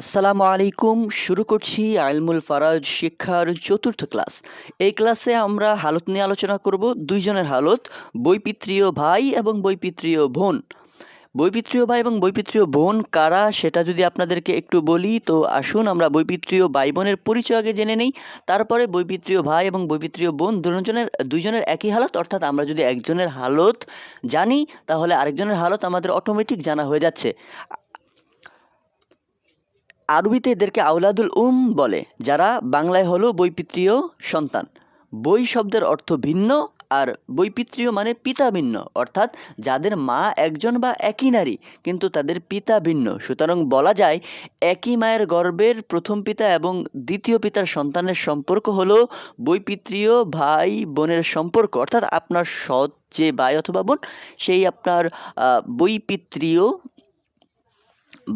আসসালামু আলাইকুম, শুরু করছি আইলমুল ফারাজ শিক্ষার চতুর্থ ক্লাস। এই ক্লাসে আমরা হালত নিয়ে আলোচনা করব দুইজনের হালত, বৈপিত্রীয় ভাই এবং বৈপিত্রীয় বোন। বৈপিত্রীয় ভাই এবং বৈপিত্রীয় বোন কারা সেটা যদি আপনাদেরকে একটু বলি, তো আসুন আমরা বৈপিত্রীয় ভাই বোনের পরিচয় আগে জেনে নেই। তারপরে বৈপিত্রীয় ভাই এবং বৈপিত্রীয় বোন দুজনের, দুইজনের একই হালত, অর্থাৎ আমরা যদি একজনের হালত জানি, তাহলে আরেকজনের হালত আমাদের অটোমেটিক জানা হয়ে যাচ্ছে। আরবিতে এদেরকে আউলাদুল উম বলে, যারা বাংলায় হলো বৈপিত্রীয় সন্তান। বই শব্দের অর্থ ভিন্ন, আর বৈপিত্রীয় মানে পিতা ভিন্ন, অর্থাৎ যাদের মা একজন বা একই নারী, কিন্তু তাদের পিতা ভিন্ন। সুতরাং বলা যায়, একই মায়ের গর্ভের প্রথম পিতা এবং দ্বিতীয় পিতার সন্তানের সম্পর্ক হলো বৈপিত্রীয় ভাই বোনের সম্পর্ক, অর্থাৎ আপনার সৎ যে ভাই অথবা বোন, সেই আপনার বৈপিত্রীয়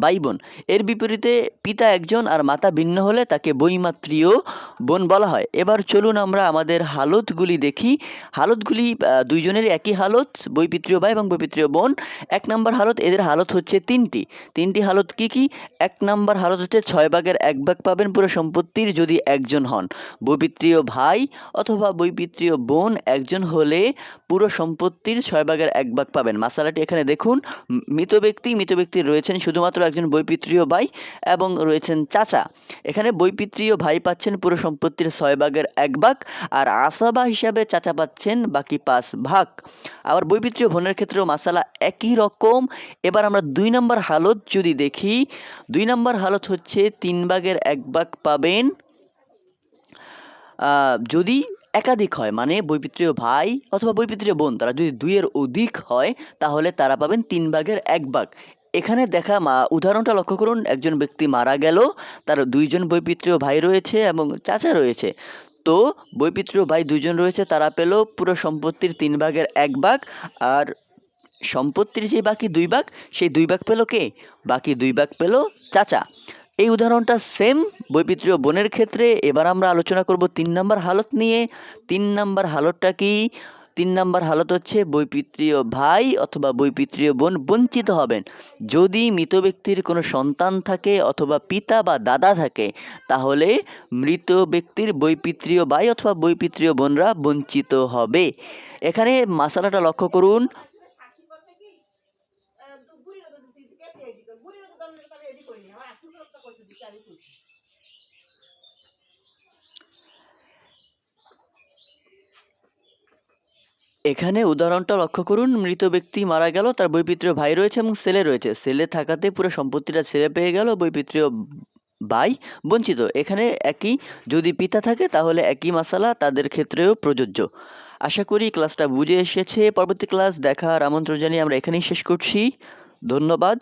ভাই বোন। এর বিপরীতে পিতা একজন আর মাতা ভিন্ন হলে তাকে বৈমাত্রীয় বোন বলা হয়। এবার চলুন আমরা আমাদের হালতগুলি দেখি। হালতগুলি আহ, দুইজনেরই একই হালত বৈপিত্রীয় ভাই এবং বৈপিত্রীয় বোন। এক নম্বর হালত এদের হালত হচ্ছে তিনটি। তিনটি হালত কি কি? এক নম্বর হালত হচ্ছে ছয় ভাগের এক ভাগ পাবেন পুরো সম্পত্তির যদি একজন হন। বৈপিত্রীয় ভাই অথবা বৈপিত্রীয় বোন একজন হলে পুরো সম্পত্তির ছয় ভাগের এক ভাগ পাবেন। মাসালাটি এখানে দেখুন। মৃত ব্যক্তি মৃত ব্যক্তি রয়েছেন শুধুমাত্র একজন বৈপিত্রীয় ভাই এবং রয়েছেন চাচা। এখানে বৈপিত্রীয় ভাই পাচ্ছেন পুরো সম্পত্তির ছয় ভাগের এক ভাগ আর আসাবা হিসাবে চাচা পাচ্ছেন বাকি পাঁচ ভাগ। আবার বৈপিত্রীয় বোনের ক্ষেত্রেও মাসালা একই রকম। এবার আমরা দুই নম্বর হালত যদি দেখি, দুই নম্বর হালত হচ্ছে তিন ভাগের এক ভাগ পাবেন যদি একাধিক হয় মানে বৈপিত্রীয় ভাই অথবা বৈপিত্রীয় বোন, তারা যদি দুইয়ের অধিক হয়, তাহলে তারা পাবেন তিন ভাগের এক ভাগ। এখানে দেখা, মা, উদাহরণটা লক্ষ্য করুন, একজন ব্যক্তি মারা গেল, তার দুইজন বৈপিত্রীয় ভাই রয়েছে এবং চাচা রয়েছে। তো, বৈপিত্রীয় ভাই দুইজন রয়েছে, তারা পেল পুরো সম্পত্তির তিন ভাগের এক ভাগ, আর সম্পত্তির যে বাকি দুই ভাগ, সেই দুই ভাগ পেল কে? বাকি দুই ভাগ পেল চাচা। এই উদাহরণটা সেম বৈপিত্রীয় বোনের ক্ষেত্রে। এবার আমরা আলোচনা করব তিন নম্বর হালত নিয়ে। তিন নম্বর হালতটা কি? তিন নম্বর হালত হচ্ছে বৈপিত্রীয় ভাই অথবা বৈপিত্রীয় বোন বঞ্চিত হবেন। যদি মৃত ব্যক্তির কোনো সন্তান থাকে অথবা পিতা বা দাদা থাকে, তাহলে মৃত ব্যক্তির বৈপিত্রীয় ভাই অথবা বৈপিত্রীয় বোনরা বঞ্চিত হবে। এখানে মাসালাটা লক্ষ্য করুন। এখানে উদাহরণটা লক্ষ্য করুন, মৃত ব্যক্তি মারা গেল, তার বৈপিত্রীয় ভাই রয়েছে এবং ছেলে রয়েছে। ছেলে থাকাতে পুরো সম্পত্তিটা ছেলে পেয়ে গেল, বৈপিত্রীয় ভাই বঞ্চিত। এখানে একই, যদি পিতা থাকে তাহলে একই মশালা তাদের ক্ষেত্রেও প্রযোজ্য। আশা করি ক্লাসটা বুঝে এসেছে। পরবর্তী ক্লাস দেখার আমন্ত্রণ জানিয়ে আমরা এখানেই শেষ করছি। ধন্যবাদ।